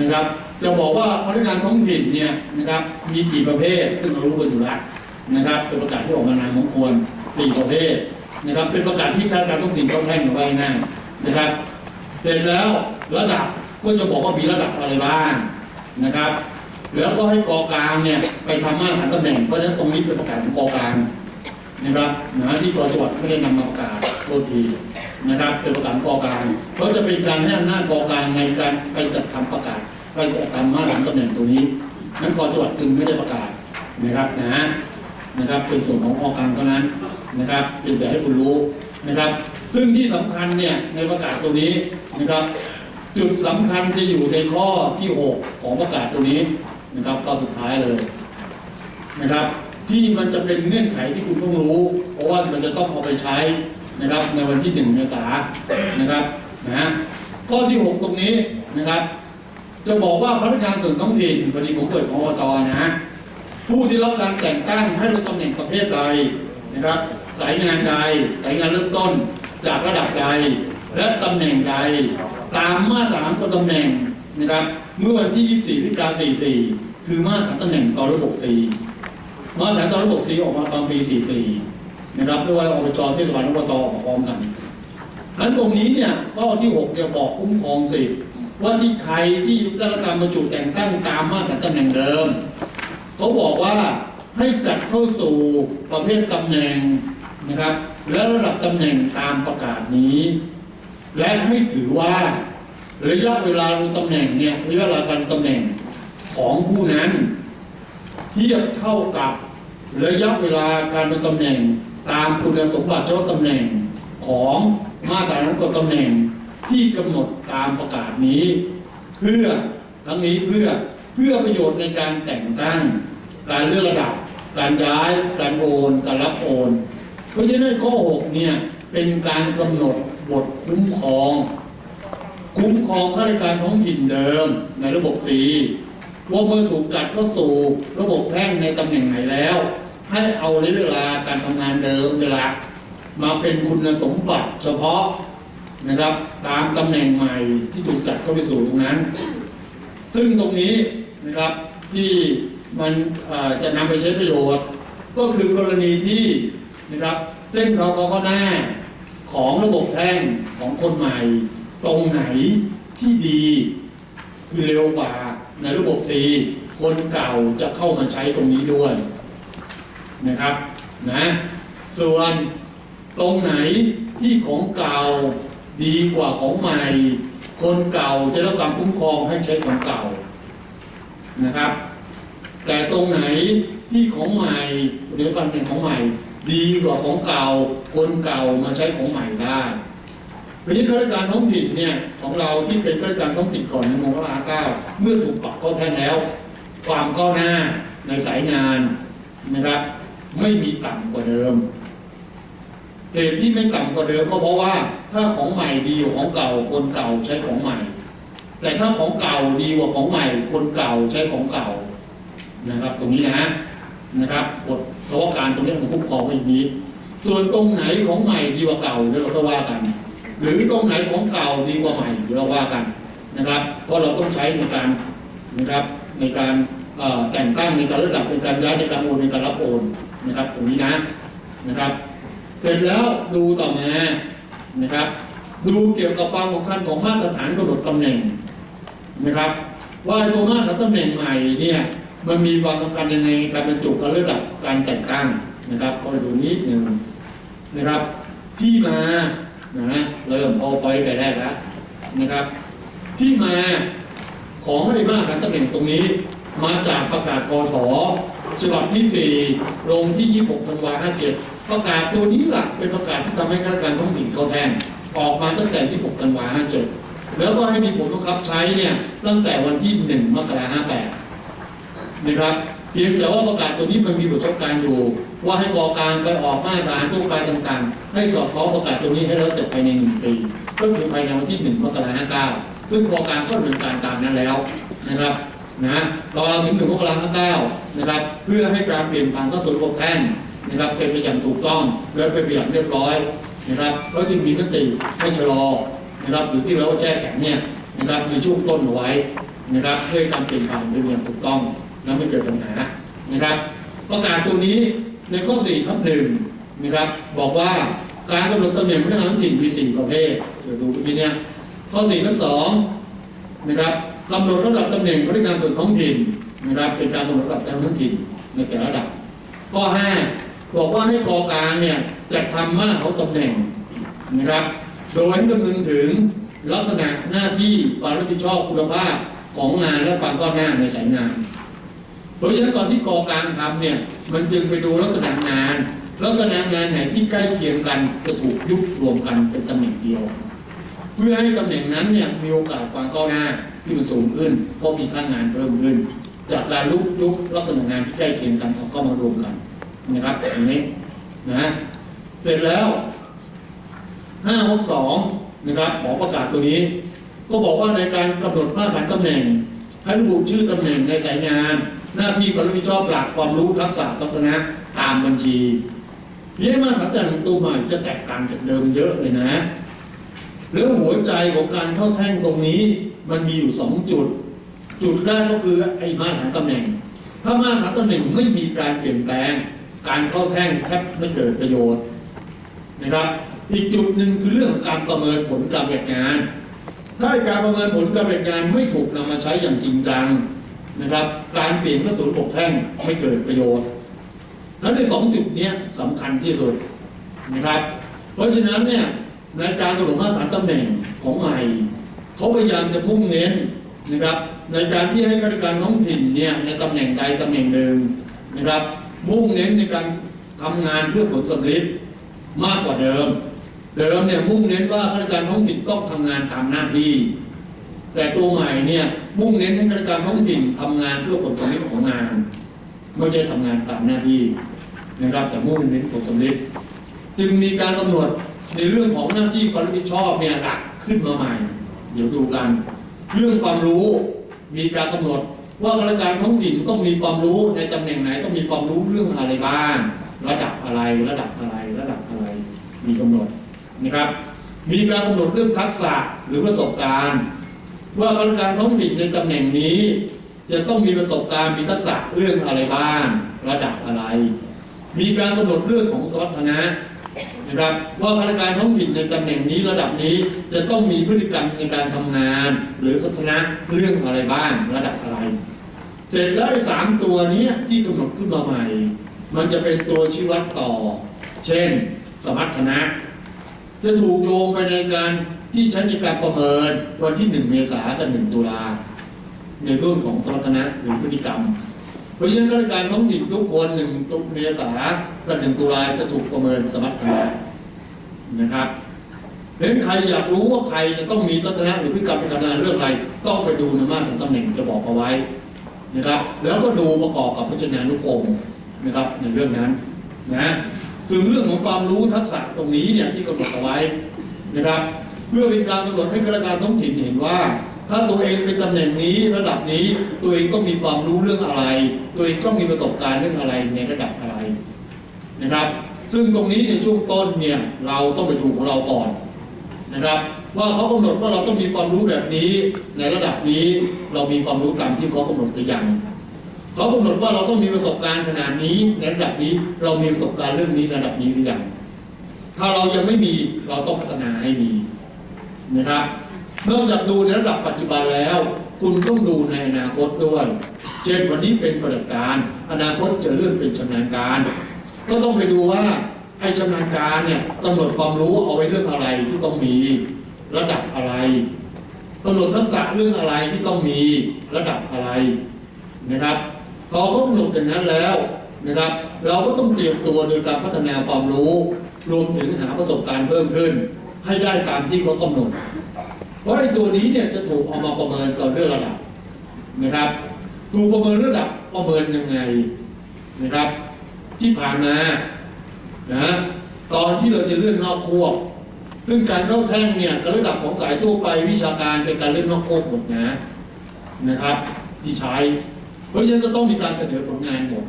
นะครับ จะบอกว่าพนักงานท้องถิ่นเนี่ยนะครับมีกี่ประเภทซึ่งเรารู้กันอยู่แล้วนะครับเป็นประกาศที่ออกมานานสมควรสี่ประเภทนะครับ เป็นประกาศที่ข้าราชการท้องถิ่นต้องแท่งเอาไว้ง่ายนะครับ เสร็จแล้วระดับก็จะบอกว่ามีระดับอะไรบ้างนะครับ แล้วก็ให้กอกลางเนี่ยไปทำมาตรฐานตำแหน่งเพราะฉะนั้นตรงนี้เป็นประกาศของกอกลางนะครับนะที่กจังหวัดไม่ได้นำมาประกาศโทษที นะครับเป็นประกาศของกอกลางเพราะจะเป็นการให้อำนาจกอกลางในการไปจัดทำประกาศไปจัดทำมาตรฐานตำแหน่งตัวนี้ นั้นกจังหวัดจึงไม่ได้ประกาศนะครับนะนะครับ เป็นส่วนของกอกลางเท่านั้นนะครับเป็นแต่ให้คุณรู้นะครับ ซึ่งที่สำคัญเนี่ยในประกาศตัวนี้นะครับ จุดสำคัญจะอยู่ในข้อที่ 6 ของประกาศตัวนี้นะครับข้อสุดท้ายเลยนะครับ ที่มันจะเป็นเงื่อนไขที่คุณต้องรู้ เพราะว่ามันจะต้องเอาไปใช้ นะครับ ในวันที่1เมษายนนะครับนะข้อที่ 6 ตรงนี้นะครับ จะบอกว่าพนักงานส่วนท้องถิ่นพอดีผมเปิดของอบตนะผู้ที่รับการแต่งตั้งให้รับตำแหน่งประเภทใดนะครับ สายงานใดสายงานเริ่มต้นจากระดับใดและตำแหน่งใด ตามมาตรฐานของตำแหน่งนะครับ เมื่อวันที่ 24พฤศจิกายน44 คือมาตรฐานตำแหน่งตอนระบบ4มาตรฐานตอนระบบ4ออกมาตอนปี 44 นะครับด้วยอบจเทศบาลอบตออกพร้อมกันนั้นตรงนี้เนี่ยข้อที่6เนี่ยบอกคุ้มครองสิทธิ์ว่าที่ใครที่ได้รับการบรรจุแต่งตั้งตามมาตรฐานตำแหน่งเดิมเขาบอกว่าให้จัดเข้าสู่ประเภทตำแหน่งนะครับ และระดับตำแหน่งตามประกาศนี้ และให้ถือว่าระยะเวลาลงตำแหน่งเนี่ยระยะเวลาการตำแหน่งของผู้นั้น เทียบเท่ากับระยะเวลาการดำรงตำแหน่ง ตามคุณสมบัติเฉพาะตำแหน่งของมาตรานั้นกตำแหน่งที่กำหนดตามประกาศนี้ เพื่อทั้งนี้เพื่อเพื่อประโยชน์ในการแต่งตั้ง การเลื่อนระดับ การย้าย การโอน การรับโอน เพราะฉะนั้นข้อ6เนี่ยเป็นการกำหนดบทคุ้มครอง คุ้มครองข้าราชการท้องถิ่นเดิมในระบบสีว่าเมื่อถูกจัดเข้าสู่ระบบแพ่งในตำแหน่งไหนแล้ว ให้เอาระยะเวลาการทำงานเดิมเวลามาเป็นคุณสมบัติเฉพาะนะครับ ตามตำแหน่งใหม่ที่ถูกจัดเข้าไปสู่ตรงนั้น ซึ่งตรงนี้นะครับที่มันจะนำไปใช้ประโยชน์ ก็คือกรณีที่นะครับเส้นเราก็หน้าของระบบแท่งของคนใหม่ ตรงไหนที่ดี คือเร็วกว่าในระบบ C คนเก่าจะเข้ามาใช้ตรงนี้ด้วย นะครับนะส่วนตรงไหนที่ของเก่าดีกว่าของใหม่ คนเก่าจะรับการคุ้มครองให้ใช้ของเก่านะครับ แต่ตรงไหนที่ของใหม่หรือปันเป็นของใหม่ ดีกว่าของเก่า คนเก่ามาใช้ของใหม่ได้เพราะนั้ข้าราชการท้องถิ่นเนี่ยของเราที่เป็นข้าราชการท้องถิ่นก่อนในมงคลาเก้าเมื่อถูกปรับข้อแท่งแล้ว ความก้าวหน้าในสายงานนะครับ ไม่มีต่ำกว่าเดิมเหตุที่ไม่ต่ำกว่าเดิมก็เพราะว่า ถ้าของใหม่ดีกว่าของเก่า คนเก่าใช้ของใหม่ แต่ถ้าของเก่าดีกว่าของใหม่ คนเก่าใช้ของเก่านะครับ ตรงนี้นะนะครับบทเฉพาะการตรงนี้ของคุ้มครองไว้อย่างนี้ ส่วนตรงไหนของใหม่ดีกว่าเก่าเดี๋ยวเราก็ว่ากัน หรือตรงไหนของเก่าดีกว่าใหม่เดี๋ยวเราว่ากันนะครับ เพราะเราต้องใช้ในการนะครับในการแต่งตั้งในการระดับในการย้ายในการโอนในการรับโอน นะครับตรงนี้นะนะครับ เสร็จแล้วดูต่อมานะครับ ดูเกี่ยวกับความสำคัญของมาตรฐานกำหนดตำแหน่งนะครับ ว่าตัวมาตรฐานตำแหน่งใหม่เนี่ยมันมีความสำคัญยังไงการบรรจุการระดับการแต่งตั้งนะครับก็ดูนิดหนึ่งนะครับ ที่มานะเริ่มเอาไฟไปได้แล้วนะครับ ที่มาของไอ้มาตรฐานตำแหน่งตรงนี้ มาจากประกาศกท ฉบับที่ 4 ลงที่ 26ธันวา57 ประกาศตัวนี้หลักเป็นประกาศที่ทำให้ข้าราชการท้องถิ่นเขาแทนออกมาตั้งแต่ที่6ธันวา57 แล้วก็ให้มีผลบังคับใช้เนี่ยตั้งแต่วันที่ 1 มกราคม58 นะครับเพียงแต่ว่าประกาศตัวนี้มันมีบทเฉพาะการอยู่ ว่าให้กอการไปออกมาตรฐานทั่วไปต่างๆ ให้สอดคล้องประกาศตัวนี้ให้แล้วเสร็จภายในหนึ่งปีก็คือภายในวันที่1มกราคม59ซึ่งกอการก็ดำเนินการตามนั้นแล้วนะครับ นะรอถึง1มกราคม59นะครับ เพื่อให้การเปลี่ยนผ่านเข้าสู่ระบบแท่งนะครับ เป็นไปอย่างถูกต้องและเป็นไปอย่างเรียบร้อยนะครับแล้วจึงมีมติให้ชะลอนะครับหรือที่เราแช่แข็งเนี่ยนะครับในช่วงต้นเอาไว้นะครับเพื่อการเปลี่ยนผ่านเป็นอย่างถูกต้องและไม่เกิดปัญหานะครับ ประกาศตัวนี้ในข้อ4ทับหนึ่งนะครับ บอกว่าการกำหนดตำแหน่งพนักงานท้องถิ่นมีสี่ประเภทเดี๋ยวดูเมื่อกี้เนี่ยข้อ4ทับสองนะครับ กำหนดระดับตำแหน่งพนักานส่วนท้องถิ่นนะครับ เป็นการกำหนดระดับทางท้องถิ่นในแต่ละระดับ ข้อ 5 บอกว่าให้กอกลางเนี่ยจัดทำมาตรเขาตำแหน่งนะครับ โดยให้คำนึงถึงลักษณะหน้าที่ความรับผิดชอบคุณภาพของงานและความก้าวหน้าในสายงาน เพราะฉะนั้นตอนที่กอกลางทำเนี่ยมันจึงไปดูลักษณะงานลักษณะงานไหนที่ใกล้เคียงกันจะถูกยุบรวมกันเป็นตำแหน่งเดียว เพื่อให้ตำแหน่งนั้นเนี่ยมีโอกาสความก้าวหน้า ที่มันสูงขึ้นเพราะมีค่างานเพิ่มขึ้น จากการลุกยุบลักษณะงานที่ใกล้เคียงกันเอาเข้ามารวมกันนะครับอย่างนี้นะเสร็จแล้วห้าหกสองนะครับขอประกาศตัวนี้ ก็บอกว่าในการกำหนดมาตรฐานตำแหน่ง ให้ระบุชื่อตำแหน่งในสายงาน หน้าที่ความรับผิดชอบหลักความรู้ทักษะสัพนะตามบัญชีเรียมาตรฐานแต่ตัวใหม่จะแตกต่างจากเดิมเยอะเลยนะ แล้วหัวใจของการเข้าแท่งตรงนี้ มันมีอยู่สองจุด จุดแรกก็คือไอ้มาตรฐานตำแหน่ง ถ้ามาตรฐานตำแหน่งไม่มีการเปลี่ยนแปลง การเข้าแท่งแทบไม่เกิดประโยชน์นะครับ อีกจุดหนึ่งคือเรื่องของการประเมินผลการปฏิบัติงาน ถ้าการประเมินผลการปฏิบัติงานไม่ถูกนำมาใช้อย่างจริงจังนะครับ การเปลี่ยนกระสุนปกแท่งไม่เกิดประโยชน์และในสองจุดนี้ยสำคัญที่สุดนะครับ เพราะฉะนั้นเนี่ยในการกำหนดมาตรฐานตำแหน่งของใหม่ เขาพยายามจะมุ่งเน้นนะครับ ในการที่ให้ข้าราชการท้องถิ่นเนี่ยในตำแหน่งใดตำแหน่งหนึ่งนะครับ มุ่งเน้นในการทำงานเพื่อผลสำเร็จมากกว่าเดิม เดิมเนี่ยมุ่งเน้นว่าข้าราชการท้องถิ่นต้องทำงานตามหน้าที่ แต่ตัวใหม่เนี่ยมุ่งเน้นให้ข้าราชการท้องถิ่นทำงานเพื่อผลสำเร็จของงาน ไม่ใช่ทำงานตามหน้าที่นะครับ แต่มุ่งเน้นผลสำเร็จจึงมีการกำหนดในเรื่องของหน้าที่ความรับผิดชอบเนี่ยหลักขึ้นมาใหม่ เดี๋ยวดูกัน เรื่องความรู้มีการกำหนด ว่าข้าราชการท้องถิ่นต้องมีความรู้ในตำแหน่งไหนต้องมีความรู้เรื่องอะไรบ้างระดับอะไรระดับอะไรระดับอะไร มีกำหนดนะครับ มีการกำหนดเรื่องทักษะหรือประสบการณ์ ว่าข้าราชการท้องถิ่นในตำแหน่งนี้ จะต้องมีประสบการณ์มีทักษะเรื่องอะไรบ้างระดับอะไร มีการกำหนดเรื่องของสมรรถนะ นะครับว่าข้าราชการท้องถิ่นในตำแหน่งนี้ระดับนี้จะต้องมีพฤติกรรมในการทำงาน หรือสมรรถนะเรื่องอะไรบ้างระดับอะไร เสร็จแล้วสามตัวนี้ที่กำหนดขึ้นมาใหม่ มันจะเป็นตัวชี้วัดต่อ เช่น สมรรถนะจะถูกโยงไปในการที่ใช้ในการประเมินวันที่ 1 เมษายนกับ1ตุลาในเรื่องของสมรรถนะหรือพฤติกรรม ราะฉะนั้นข้าราชการท้องถิ่นทุกคนหนึ่งตุเมษากับหนึ่งตุลาจะถูกประเมินสมรรถนะนะครับเพราะฉะนั้นใครอยากรู้ว่าใครจะต้องมีสมรรถนะหรือพฤติกรรมในการงานเรื่องอะไรต้องไปดูในมาตรฐานตำแหน่งจะบอกเอาไว้นะครับ แล้วก็ดูประกอบกับพจนานุกรมนะครับในเรื่องนั้นนะถึงเรื่องของความรู้ทักษะตรงนี้เนี่ยที่กำหนดเอาไว้นะครับ เพื่อเป็นการกำหนดให้ข้าราชการท้องถิ่นเห็นว่า ถ้าตัวเองเป็นตำแหน่งนี้ระดับนี้ตัวเองต้องมีความรู้เรื่องอะไร ตัวเองต้องมีประสบการณ์เรื่องอะไรในระดับอะไรนะครับ ซึ่งตรงนี้ในช่วงต้นเนี่ยเราต้องไปดูของเราก่อนนะครับ ว่าเขากำหนดว่าเราต้องมีความรู้แบบนี้ ในระดับนี้เรามีความรู้ตามที่เขากำหนดหรือยังเขากำหนดว่าเราต้องมีประสบการณ์ขนาดนี้ในระดับนี้เรามีประสบการณ์เรื่องนี้ระดับนี้หรือยังถ้าเรายังไม่มีเราต้องพัฒนาให้มีนะครับ นอกจากดูในระดับปัจจุบันแล้ว คุณต้องดูในอนาคตด้วย เช่นวันนี้เป็นปฏิบัติการ อนาคตจะเลื่อนเป็นชำนาญการ ก็ต้องไปดูว่าไอ้ชำนาญการเนี่ยกำหนดความรู้เอาไว้เรื่องอะไรที่ต้องมีระดับอะไรกำหนดทักษะเรื่องอะไรที่ต้องมีระดับอะไรนะครับพอเขากำหนดอย่างนั้นแล้วนะครับ เราก็ต้องเตรียมตัวโดยการพัฒนาความรู้ รวมถึงหาประสบการณ์เพิ่มขึ้น ให้ได้ตามที่เขากำหนด เพราะไอ้ตัวนี้เนี่ยจะถูกเอามาประเมินต่อเรื่องระดับนะครับถูกประเมินระดับประเมินยังไงนะครับ ที่ผ่านมานะตอนที่เราจะเลื่อนนอกควบซึ่งการเข้าแท่งเนี่ยกระดับของสายทั่วไปวิชาการเป็นการเลื่อนนอกควบหมดนะนะครับ ที่ใช้ เพราะฉะนั้นก็ต้องมีการเสนอผลงานหมด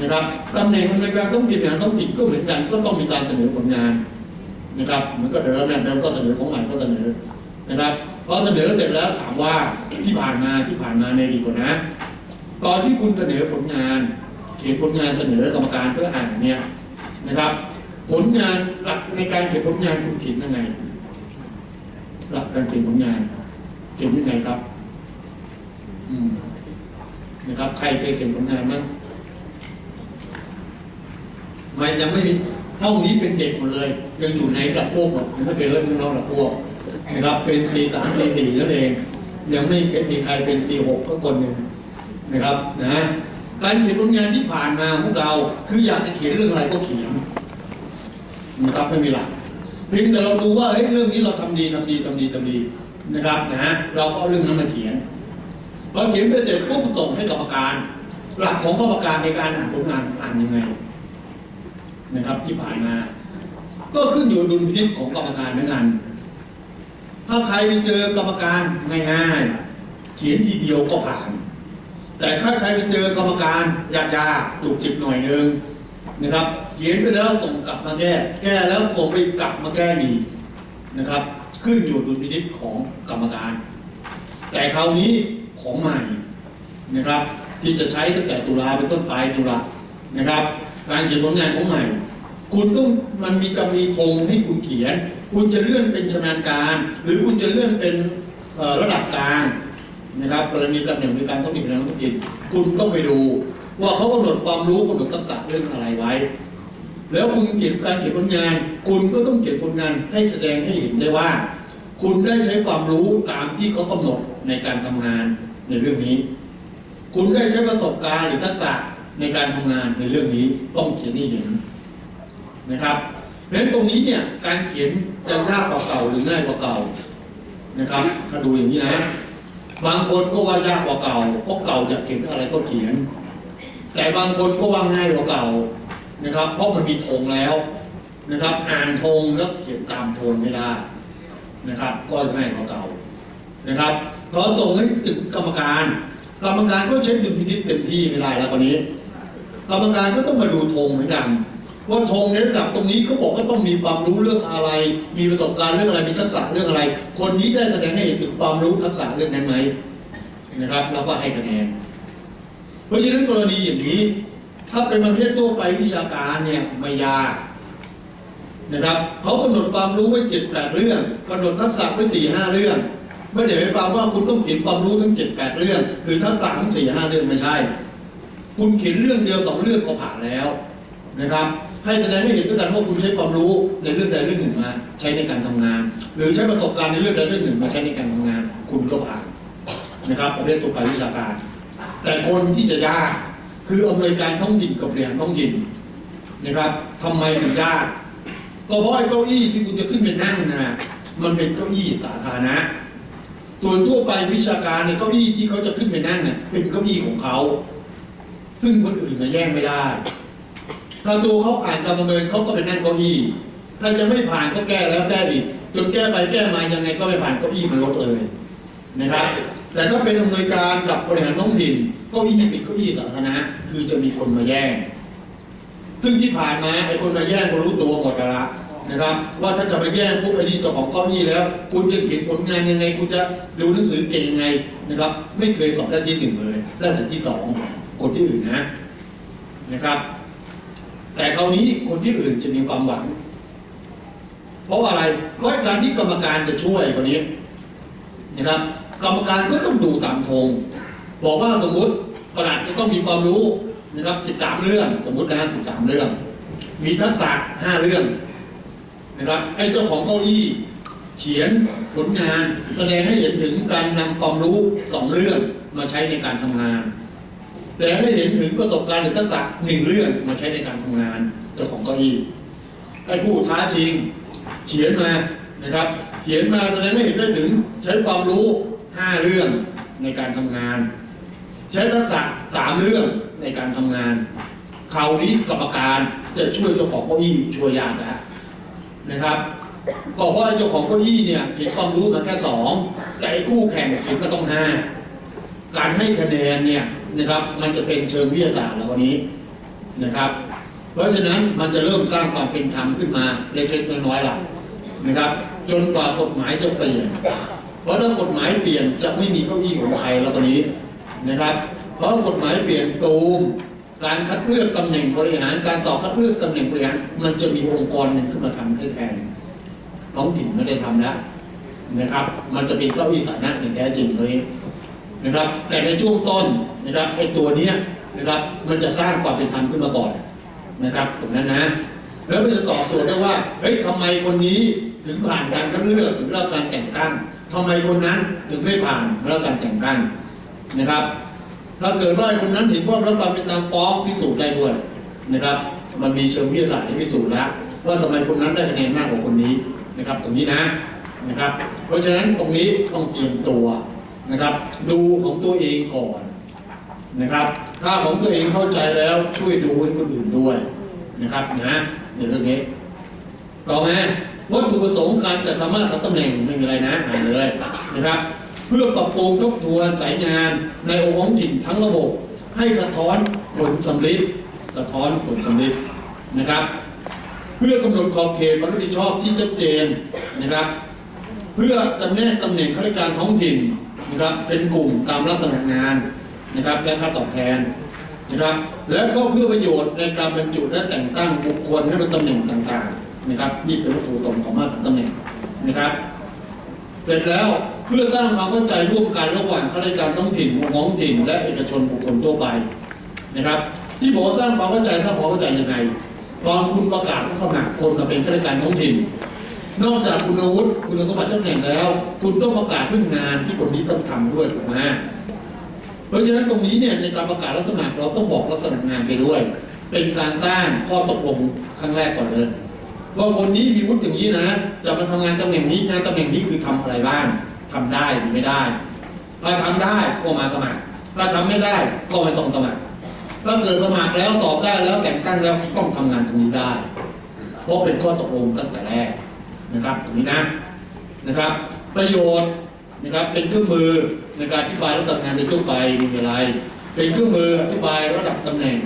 นะครับตำแหน่งในการต้องกิจงานต้องกิจก็เหมือนกัน ก็ต้องมีการเสนอผลงานนะครับเหมือนก็เดิมนะเดิมก็เสนอของใหม่ก็เสนอ นะครับพอเสนอเสร็จแล้วถามว่าที่ผ่านมาที่ผ่านมาในดีกว่านะ ตอนที่คุณเสนอผลงาน เขียนผลงานเสนอกรรมการเพื่ออ่านเนี่ยนะครับ ผลงานหลักในการเขียนผลงานคุณเขียนยังไง หลักการเขียนผลงานเขียนยังไงครับ อืมนะครับใครเคยเขียนผลงานบ้างมันยังไม่มีห้องนี้เป็นเด็กหมดเลยยังอยู่ในระดับพวกหมดยังไม่เคยเริ่มน้องระดับพวก นะครับเป็น C สาม C สี่นั่นเอง ยังไม่มีใครเป็น C หกก็คนหนึ่งนะครับนะการเขียนผลงานที่ผ่านมาพวกเรา คืออยากจะเขียนเรื่องอะไรก็เขียนนะครับไม่มีหลักเพียงแต่เราดูว่าเฮ้ยเรื่องนี้เราทำดีทำดีทำดีทำดีนะครับนะเราก็เอาเรื่องนั้นมาเขียนพอเขียนไปเสร็จปุ๊บส่งให้กรรมการ หลักของกรรมการในการอ่านผลงานอ่านยังไง นะครับที่ผ่านมา ก็ขึ้นอยู่ดุลพินิจของกรรมการเหมือนกัน ถ้าใครไปเจอกรรมการง่ายๆ เขียนทีเดียวก็ผ่าน แต่ถ้าใครไปเจอกรรมการยากๆจุกจิกหน่อยนึงนะครับ เขียนไปแล้วส่งกลับมาแก้ แก้แล้วส่งไปกลับมาแก้อีกนะครับ ขึ้นอยู่ดุลพินิจของกรรมการ แต่คราวนี้ของใหม่นะครับ ที่จะใช้ตั้งแต่ตุลาเป็นต้นไปตุลานะครับ การเขียนผลงานของใหม่ คุณต้องมันมีจะมีธงให้คุณเขียน คุณจะเลื่อนเป็นชำนาญการ หรือคุณจะเลื่อนเป็นระดับกลางนะครับกรณีตำแหน่งในการต้องมีเป็นต้องกินคุณต้องไปดูว่าเขากำหนดความรู้กำหนดทักษะเรื่องอะไรไว้ แล้วคุณเขียนการเขียนผลงาน คุณก็ต้องเขียนผลงานให้แสดงให้เห็นได้ว่า คุณได้ใช้ความรู้ตามที่เขากำหนดในการทำงานในเรื่องนี้ คุณได้ใช้ประสบการณ์หรือทักษะในการทำงานในเรื่องนี้ต้องเขียนให้เห็นนะครับ เพราะฉะนั้นตรงนี้เนี่ยการเขียนจะยากกว่าเก่าหรือง่ายกว่าเก่านะครับ ถ้าดูอย่างนี้นะ บางคนก็ว่ายากกว่าเก่าเพราะเก่าจะเขียนอะไรก็เขียน แต่บางคนก็ว่าง่ายกว่าเก่านะครับ เพราะมันมีธงแล้วนะครับ อ่านธงแล้วเขียนตามธงไม่ได้นะครับ ก็ง่ายกว่าเก่านะครับพอส่งให้ถึงกรรมการ กรรมการก็ใช้ดุลพินิจเต็มที่ไม่ได้แล้วคนนี้ กรรมการก็ต้องมาดูธงเหมือนกัน ว่าธงในระดับตรงนี้เขาบอกว่าต้องมีความรู้เรื่องอะไร มีประสบการณ์เรื่องอะไรมีทักษะเรื่องอะไร คนนี้ได้แสดงให้เห็นถึงความรู้ทักษะเรื่องนั้นไหมนะครับแล้วก็ให้คะแนน เพราะฉะนั้นกรณีอย่างนี้ ถ้าเป็นประเภททั่วไปวิชาการเนี่ยไม่ยากนะครับเขากำหนดความรู้ไว้เจ็ดแปดเรื่องกำหนดทักษะไว้สี่ห้าเรื่อง ไม่ได้หมายความว่าคุณต้องเขียนความรู้ทั้งเจ็ดแปดเรื่อง หรือทักษะทั้งสี่ห้าเรื่องไม่ใช่ คุณเขียนเรื่องเดียวสองเรื่องก็ผ่านแล้วนะครับ ให้แสดงให้เห็นด้วยกันว่าคุณใช้ความรู้ในเรื่องใดเรื่องหนึ่งมาใช้ในการทำงาน หรือใช้ประสบการณ์ในเรื่องใดเรื่องหนึ่งมาใช้ในการทำงาน คุณก็ผ่านนะครับประเภทตัวไปวิชาการ แต่คนที่จะยากคืออำนวยการท้องถิ่นกับเรียนท้องถิ่นนะครับทำไมถึงยากก็เพราะไอ้เก้าอี้ที่คุณจะขึ้นไปนั่งนะมันเป็นเก้าอี้สาธารณะส่วนทั่วไปวิชาการในยเก้าอี้ที่เขาจะขึ้นไปนั่งเนี่ยเป็นเก้าอี้ของเขา ซึ่งคนอื่นมาแย่งไม่ได้ ถ้าตัวเขาผ่านการประเมินเขาก็ไปนั่งเก้าอี้ถ้ายังไม่ผ่านก็แก้แล้วแก้อีกจนแก้ไปแก้มายังไงก็ไม่ผ่านเก้าอี้มันลดเลยนะครับ แต่ถ้าเป็นอำนวยการกับบริหารท้องถิ่นเก้าอี้มีป็นเก้าอี้สาธารณะคือจะมีคนมาแย่งซึ่งที่ผ่านมาไอ้คนมาแย่งก็รู้ตัวหมดแล้วละนะครับ ว่าถ้าจะไปแย่งปุ๊บไอ้นี่เจ้าของเก้าอี้แล้ว คุณจะเขียนผลงานยังไง คุณจะดูหนังสือเก่งยังไงนะครับ ไม่เคยสอบได้ที่หนึ่งเลยได้แต่ที่สองคนที่อื่นนะนะครับ แต่คราวนี้คนที่อื่นจะมีความหวัง เพราะอะไรเพราะการที่กรรมการจะช่วยคนนี้นะครับ กรรมการก็ต้องดูตามธงบอกว่าสมมุติประหลัดจะต้องมีความรู้นะครับ13เรื่อง สมมุตินะ13เรื่อง มีทักษะ5เรื่องนะครับไอ้เจ้าของเก้าอี้เขียนผลงาน แสดงให้เห็นถึงการนำความรู้สองเรื่องมาใช้ในการทำงาน แต่ให้เห็นถึงประสบการณ์หรือทักษะหนึ่งเรื่องมาใช้ในการทำงานเจ้าของเก้าอี้ไอ้ผู้ท้าชิงเขียนมานะครับ เขียนมาแสดงให้เห็นได้ถึงใช้ความรู้ห้าเรื่องในการทำงาน ใช้ทักษะสามเรื่องในการทำงานคราวนี้กรรมการจะช่วยเจ้าของเก้าอี้ช่วยยากแล้วนะครับก็เพราะไอ้เจ้าของเก้าอี้เนี่ยเขียนความรู้มาแค่สองแต่ไอ้คู่แข่งเขียนมาต้องห้าการให้คะแนนเนี่ย นะครับ มันจะเป็นเชิงวิทยาศาสตร์แล้ววันนี้นะครับ เพราะฉะนั้นมันจะเริ่มสร้างความเป็นธรรมขึ้นมาเล็กๆน้อยๆหล่ะนะครับ จนกว่ากฎหมายจะเปลี่ยน เพราะถ้ากฎหมายเปลี่ยนจะไม่มีเก้าอี้ของใครแล้วตอนนี้นะครับ เพราะกฎหมายเปลี่ยนตูมการคัดเลือกตำแหน่งบริหาร การสอบคัดเลือกตำแหน่งบริหาร มันจะมีองค์กรหนึ่งขึ้นมาทำให้แทนท้องถิ่นไม่ได้ทำแล้วนะครับ มันจะเป็นเก้าอี้สาธารณะอย่างแท้จริงเลย นะครับ แต่ในช่วงต้นนะครับไอ้ตัวนี้นะครับมันจะสร้างความเป็นธรรมขึ้นมาก่อนนะครับตรงนั้นนะ แล้วมันจะตอบโจทย์ได้ว่าเฮ้ยทำไมคนนี้ถึงผ่านการคัดเลือกถึงรับการแต่งตั้งทำไมคนนั้นถึงไม่ผ่านรับการแต่งตั้งนะครับถ้าเกิดว่าคนนั้นเห็นว่ารับความเป็นธรรมฟ้องพิสูจน์ได้ด้วยนะครับ มันมีเชิงวิทยาศาสตร์ให้พิสูจน์แล้วว่าทำไมคนนั้นได้คะแนนมากกว่าคนนี้นะครับ ตรงนี้นะนะครับ เพราะฉะนั้นตรงนี้ต้องเตรียมตัว นะครับ ดูของตัวเองก่อนนะครับ ถ้าของตัวเองเข้าใจแล้วช่วยดูให้คนอื่นด้วยนะครับนะในเรื่องนี้ต่อมาวัตถุประสงค์การจัดทำมาตรตำแหน่งไม่มีอะไรนะอ่านเลยนะครับ เพื่อปรับปรุงทบทวนสายงานในองค์ท้องถิ่นทั้งระบบ ให้สะท้อนผลสำลิดสะท้อนผลสำลิดนะครับ เพื่อกำหนดขอบเขตความรับผิดชอบที่ชัดเจนนะครับ เพื่อจำแนกตำแหน่งข้าราชการท้องถิ่น นะครับเป็นกลุ่มตามลักษณะงานนะครับและค่าตอบแทนนะครับและก็เพื่อประโยชน์ในการบรรจุและแต่งตั้งบุคคลให้เป็นตำแหน่งต่างๆนะครับนี่เป็นวัตถุประสงค์ของมาตรตำแหน่งนะครับ เสร็จแล้วเพื่อสร้างความเข้าใจร่วมกันระหว่างข้าราชการท้องถิ่นท้องถิ่น และเอกชนบุคคลทั่วไปนะครับ ที่บอกว่าสร้างความเข้าใจสร้างความเข้าใจยังไงตอนคุณประกาศรับสมัครคนมาเป็นข้าราชการท้องถิ่น นอกจากคุณอาวุธคุณสมบัติตำแหน่งแล้ว คุณต้องประกาศเรื่องงานที่คนนี้ต้องทำด้วยถูกไหมเพราะฉะนั้นตรงนี้เนี่ยในการประกาศรับสมัครเราต้องบอกลักษณะงานไปด้วย เป็นการสร้างข้อตกลงครั้งแรกก่อนเลยว่าคนนี้มีวุฒิอย่างนี้นะ จะมาทำงานตำแหน่งนี้นะตำแหน่งนี้คือทำอะไรบ้างทำได้หรือไม่ได้ ถ้าทำได้ก็มาสมัคร ถ้าทำไม่ได้ก็ไม่ต้องสมัคร ถ้าเกิดสมัครแล้วสอบได้แล้วแต่งตั้งแล้วต้องทำงานตรงนี้ได้ เพราะเป็นข้อตกลงตั้งแต่แรก นะครับตรงนี้นะนะครับ ประโยชน์นะครับเป็นเครื่องมือในการอธิบายลักษณะงานโดยทั่วไปมีอะไร เป็นเครื่องมืออธิบายระดับตำแหน่ง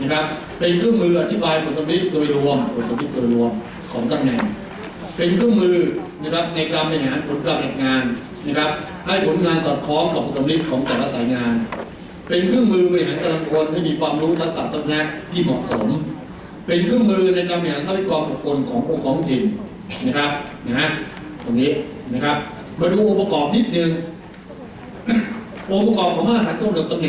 นะครับ เป็นเครื่องมืออธิบายผลสำลิดโดยรวมผลสำลิดโดยรวมของตำแหน่ง เป็นเครื่องมือนะครับในการบริหารผลการดำเนินงานนะครับให้ผลงานสอดคล้องกับผลสำลิดของแต่ละสายงาน เป็นเครื่องมือบริหารกำลังคนให้มีความรู้ทักษะสำนักที่เหมาะสม เป็นเครื่องมือในการบริหารทรัพยากรบุคคลขององค์ของถิ่น นะครับนะฮะตรงนี้นะครับ มาดูองค์ประกอบนิดนึงองค์ประกอบของมาตรฐานต้นระดับตำแหน่ง